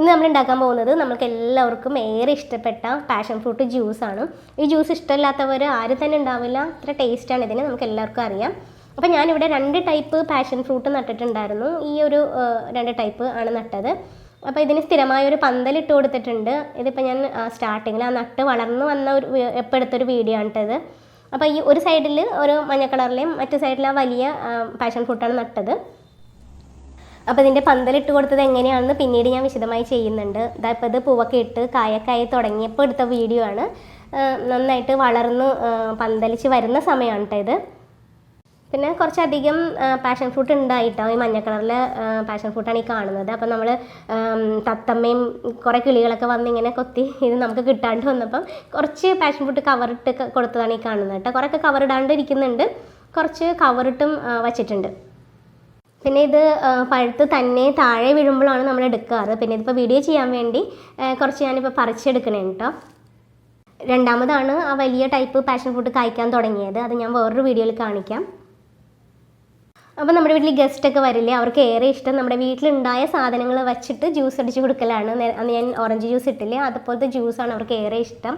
ഇന്ന് നമ്മൾ ഉണ്ടാക്കാൻ പോകുന്നത് നമുക്ക് എല്ലാവർക്കും ഏറെ ഇഷ്ടപ്പെട്ട പാഷൻ ഫ്രൂട്ട് ജ്യൂസാണ് ഈ ജ്യൂസ് ഇഷ്ടമില്ലാത്തവർ ആരും തന്നെ ഉണ്ടാവില്ല. ഇത്ര ടേസ്റ്റാണ് ഇതിന്. നമുക്ക് എല്ലാവർക്കും അറിയാം. അപ്പോൾ ഞാനിവിടെ രണ്ട് ടൈപ്പ് പാഷൻ ഫ്രൂട്ട് നട്ടിട്ടുണ്ടായിരുന്നു. ഈ ഒരു രണ്ട് ടൈപ്പ് ആണ് നട്ടത്. അപ്പോൾ ഇതിന് സ്ഥിരമായ ഒരു പന്തലിട്ട് കൊടുത്തിട്ടുണ്ട്. ഇതിപ്പോൾ ഞാൻ സ്റ്റാർട്ടിങ്ങിൽ ആ നട്ട് വളർന്നു വന്ന ഒരു എപ്പോൾ എടുത്തൊരു വീഡിയോ ആണ് ഇത് അപ്പോൾ ഈ ഒരു സൈഡിൽ ഒരു മഞ്ഞ കളറിലെയും മറ്റു സൈഡിൽ ആ വലിയ പാഷൻ ഫ്രൂട്ടാണ് നട്ടത്. അപ്പോൾ ഇതിന്റെ പന്തലിട്ട് കൊടുത്തത് എങ്ങനെയാണെന്ന് പിന്നീട് ഞാൻ വിശദമായി ചെയ്യുന്നുണ്ട്. ഇതാ ഇപ്പോൾ ഇത് പൂവൊക്കെ ഇട്ട് കായൊക്കെ ആയി തുടങ്ങിയപ്പോൾ എടുത്ത വീഡിയോ ആണ്. നന്നായിട്ട് വളർന്ന് പന്തലിച്ച് വരുന്ന സമയമാണ് കേട്ടോ ഇത്. പിന്നെ കുറച്ചധികം പാഷൻ ഫ്രൂട്ട് ഉണ്ടായിട്ടോ? ഈ മഞ്ഞ കളറിലെ പാഷൻ ഫ്രൂട്ടാണ് ഈ കാണുന്നത്. അപ്പം നമ്മൾ തത്തമ്മയും കുറേ കിളികളൊക്കെ വന്ന് ഇങ്ങനെ കൊത്തി ഇത് നമുക്ക് കിട്ടാണ്ട് വന്നപ്പം കുറച്ച് പാഷൻ ഫ്രൂട്ട് കവറിട്ട് കൊടുത്തതാണ് ഈ കാണുന്നത് കേട്ടോ കുറേയൊക്കെ കവറിടാണ്ട് ഇരിക്കുന്നുണ്ട്. കുറച്ച് കവറിട്ടും വച്ചിട്ടുണ്ട്. പിന്നെ ഇത് പഴുത്ത് തന്നെ താഴെ വീഴുമ്പോഴാണ് നമ്മൾ എടുക്കാറ്. പിന്നെ ഇതിപ്പോൾ വീഡിയോ ചെയ്യാൻ വേണ്ടി കുറച്ച് ഞാനിപ്പോൾ പറിച്ചെടുക്കണേ കേട്ടോ രണ്ടാമതാണ് ആ വലിയ ടൈപ്പ് പാഷൻ ഫ്രൂട്ട് കായ്ക്കാൻ തുടങ്ങിയത്. അത് ഞാൻ വേറൊരു വീഡിയോയിൽ കാണിക്കാം. അപ്പോൾ നമ്മുടെ വീട്ടിൽ ഗസ്റ്റൊക്കെ വരില്ലേ അവർക്ക് ഏറെ ഇഷ്ടം നമ്മുടെ വീട്ടിലുണ്ടായ സാധനങ്ങൾ വെച്ചിട്ട് ജ്യൂസ് അടിച്ച് കൊടുക്കലാണ്. അന്ന് ഞാൻ ഓറഞ്ച് ജ്യൂസ് ഇട്ടില്ലേ അതുപോലത്തെ ജ്യൂസാണ് അവർക്ക് ഏറെ ഇഷ്ടം.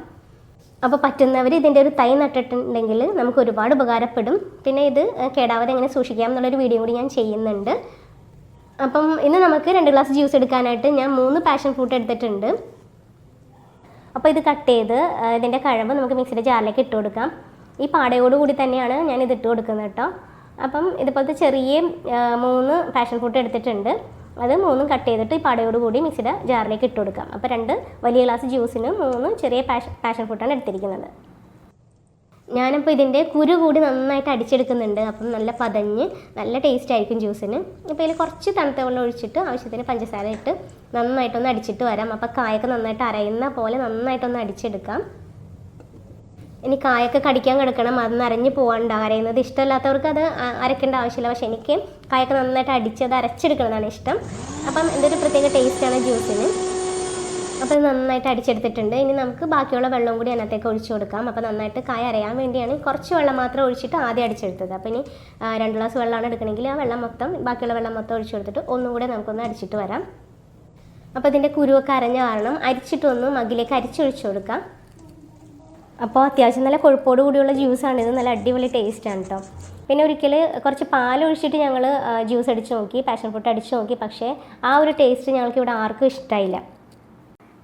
അപ്പോൾ പറ്റുന്നവർ ഇതിന്റെ ഒരു തൈ നട്ടിട്ടുണ്ടെങ്കിൽ നമുക്ക് ഒരുപാട് ഉപകാരപ്പെടും. പിന്നെ ഇത് കേടാവാതെ എങ്ങനെ സൂക്ഷിക്കാം എന്നുള്ളൊരു വീഡിയോ കൂടി ഞാൻ ചെയ്യുന്നുണ്ട്. അപ്പം ഇന്ന് നമുക്ക് രണ്ട് ഗ്ലാസ് ജ്യൂസ് എടുക്കാനായിട്ട് ഞാൻ മൂന്ന് പാഷൻ ഫ്രൂട്ട് എടുത്തിട്ടുണ്ട്. അപ്പോൾ ഇത് കട്ട് ചെയ്ത് ഇതിന്റെ കഴമ്പ് നമുക്ക് മിക്സിയുടെ ജാറിലേക്ക് ഇട്ട് കൊടുക്കാം. ഈ പാടയോട് കൂടി തന്നെയാണ് ഞാൻ ഇത് ഇട്ട് കൊടുക്കുന്നത് കേട്ടോ. അപ്പം ഇതുപോലത്തെ ചെറിയ മൂന്ന് പാഷൻ ഫ്രൂട്ട് എടുത്തിട്ടുണ്ട്. അത് മൂന്നും കട്ട് ചെയ്തിട്ട് ഈ പടയോട് കൂടി മിക്സിയുടെ ജാറിലേക്ക് ഇട്ട് കൊടുക്കാം. അപ്പോൾ രണ്ട് വലിയ ഗ്ലാസ് ജ്യൂസിന് മൂന്ന് ചെറിയ പാഷൻ പാഷൻ ഫ്രൂട്ടാണ് എടുത്തിരിക്കുന്നത്. ഞാനിപ്പോൾ ഇതിന്റെ കുരു കൂടി നന്നായിട്ട് അടിച്ചെടുക്കുന്നുണ്ട്. അപ്പം നല്ല പതഞ്ഞ് നല്ല ടേസ്റ്റ് ആയിരിക്കും ജ്യൂസിന് അപ്പോൾ ഇതിൽ കുറച്ച് തണുത്ത വെള്ളം ഒഴിച്ചിട്ട് ആവശ്യത്തിന് പഞ്ചസാര ഇട്ട് നന്നായിട്ടൊന്ന് അടിച്ചിട്ട് വരാം. അപ്പോൾ കായൊക്കെ നന്നായിട്ട് അരയുന്ന പോലെ നന്നായിട്ടൊന്ന് അടിച്ചെടുക്കാം. ഇനി കായൊക്കെ കടിക്കാൻ കിടക്കണം അത് നിറഞ്ഞ് പോകാണ്ട് അരയുന്നത് ഇഷ്ടമല്ലാത്തവർക്ക് അത് അരക്കേണ്ട ആവശ്യമില്ല. പക്ഷെ എനിക്ക് കായൊക്കെ നന്നായിട്ട് അടിച്ച് അത് അരച്ചെടുക്കണതാണ് ഇഷ്ടം. അപ്പം എന്തൊരു പ്രത്യേക ടേസ്റ്റാണ് ജ്യൂസിന്. അപ്പോൾ നന്നായിട്ട് അടിച്ചെടുത്തിട്ടുണ്ട്. ഇനി നമുക്ക് ബാക്കിയുള്ള വെള്ളം കൂടി അതിനകത്തേക്ക് ഒഴിച്ചു കൊടുക്കാം. അപ്പോൾ നന്നായിട്ട് കായ അരയാൻ വേണ്ടിയാണ് കുറച്ച് വെള്ളം മാത്രം ഒഴിച്ചിട്ട് ആദ്യം അടിച്ചെടുത്തത്. അപ്പോൾ ഇനി രണ്ട് ഗ്ലാസ് വെള്ളമാണ് എടുക്കണമെങ്കിൽ ആ വെള്ളം മൊത്തം ബാക്കിയുള്ള വെള്ളം മൊത്തം ഒഴിച്ചു കൊടുത്തിട്ട് ഒന്നും കൂടെ നമുക്കൊന്ന് അടിച്ചിട്ട് വരാം. അപ്പോൾ ഇതിന്റെ കുരുവൊക്കെ അരഞ്ഞ കാരണം അരിച്ചിട്ടൊന്ന് മകിലേക്ക് അരിച്ചൊഴിച്ചു കൊടുക്കാം. അപ്പോൾ അത്യാവശ്യം നല്ല കൊഴുപ്പോട് കൂടിയുള്ള ജ്യൂസാണ് ഇത് നല്ല അടിപൊളി ടേസ്റ്റാണ് കേട്ടോ പിന്നെ ഒരിക്കൽ കുറച്ച് പാലൊഴിച്ചിട്ട് ഞങ്ങൾ ജ്യൂസ് അടിച്ച് നോക്കി പാഷൻ ഫ്രൂട്ട് അടിച്ച് നോക്കി. പക്ഷേ ആ ഒരു ടേസ്റ്റ് ഞങ്ങൾക്ക് ഇവിടെ ആർക്കും ഇഷ്ടമായില്ല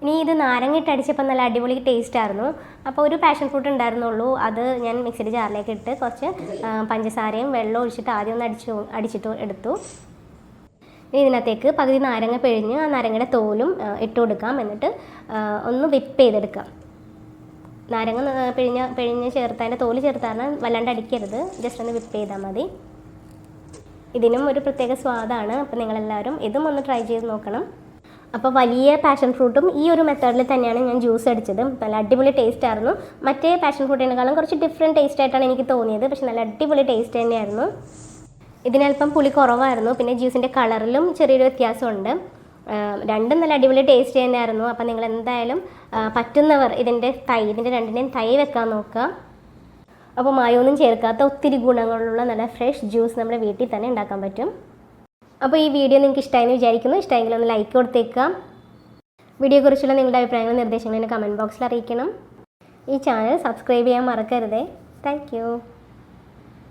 ഇനി ഇത് നാരങ്ങയിട്ട് അടിച്ചപ്പോൾ നല്ല അടിപൊളി ടേസ്റ്റ് ആയിരുന്നു. അപ്പോൾ ഒരു പാഷൻ ഫ്രൂട്ട് ഉണ്ടായിരുന്നുള്ളൂ. അത് ഞാൻ മിക്സിയുടെ ജാറിലേക്ക് ഇട്ട് കുറച്ച് പഞ്ചസാരയും വെള്ളം ഒഴിച്ചിട്ട് ആദ്യം ഒന്ന് അടിച്ചു അടിച്ചിട്ട് എടുത്തു. ഇനി ഇതിനകത്തേക്ക് പകുതി നാരങ്ങ പിഴിഞ്ഞ് ആ നാരങ്ങയുടെ തോലും ഇട്ട് കൊടുക്കാം. എന്നിട്ട് ഒന്ന് വിപ്പ് ചെയ്തെടുക്കാം. നാരങ്ങ പിഴിഞ്ഞ പിഴിഞ്ഞ് ചേർത്ത് അതിന്റെ തോൽ ചേർത്താണ് വല്ലാണ്ട് അടിക്കരുത്. ജസ്റ്റ് ഒന്ന് വിപ്പ് ചെയ്താൽ മതി. ഇതിനും ഒരു പ്രത്യേക സ്വാദാണ്. അപ്പോൾ നിങ്ങളെല്ലാവരും ഇതും ഒന്ന് ട്രൈ ചെയ്ത് നോക്കണം. അപ്പോൾ വലിയ പാഷൻ ഫ്രൂട്ടും ഈ ഒരു മെത്തേഡിൽ തന്നെയാണ് ഞാൻ ജ്യൂസ് അടിച്ചത്. നല്ല അടിപൊളി ടേസ്റ്റ് ആയിരുന്നു. മറ്റേ പാഷൻ ഫ്രൂട്ടിനേക്കാളും കുറച്ച് ഡിഫറെന്റ് ടേസ്റ്റ് ആയിട്ടാണ് എനിക്ക് തോന്നിയത്. പക്ഷെ നല്ല അടിപൊളി ടേസ്റ്റ് തന്നെയായിരുന്നു. ഇതിനല്പം പുളി കുറവായിരുന്നു. പിന്നെ ജ്യൂസിന്റെ കളറിലും ചെറിയൊരു വ്യത്യാസമുണ്ട്. രണ്ടും നല്ല അടിപൊളി ടേസ്റ്റ് തന്നെയായിരുന്നു. അപ്പോൾ നിങ്ങൾ എന്തായാലും പറ്റുന്നവർ ഇതിന്റെ തൈ ഇതിന്റെ രണ്ടിന്റെയും തൈ വെക്കാൻ നോക്കുക. അപ്പോൾ മായൊന്നും ചേർക്കാത്ത ഒത്തിരി ഗുണങ്ങളുള്ള നല്ല ഫ്രഷ് ജ്യൂസ് നമ്മുടെ വീട്ടിൽ തന്നെ ഉണ്ടാക്കാൻ പറ്റും. അപ്പോൾ ഈ വീഡിയോ നിങ്ങൾക്ക് ഇഷ്ടമായെന്ന് വിചാരിക്കുന്നു. ഇഷ്ടമെങ്കിൽ ഒന്ന് ലൈക്ക് കൊടുത്തേക്കാം വീഡിയോയെക്കുറിച്ചുള്ള നിങ്ങളുടെ അഭിപ്രായങ്ങളും നിർദ്ദേശങ്ങളും എന്നെ കമന്റ് ബോക്സിൽ അറിയിക്കണം. ഈ ചാനൽ സബ്സ്ക്രൈബ് ചെയ്യാൻ മറക്കരുതേ. താങ്ക്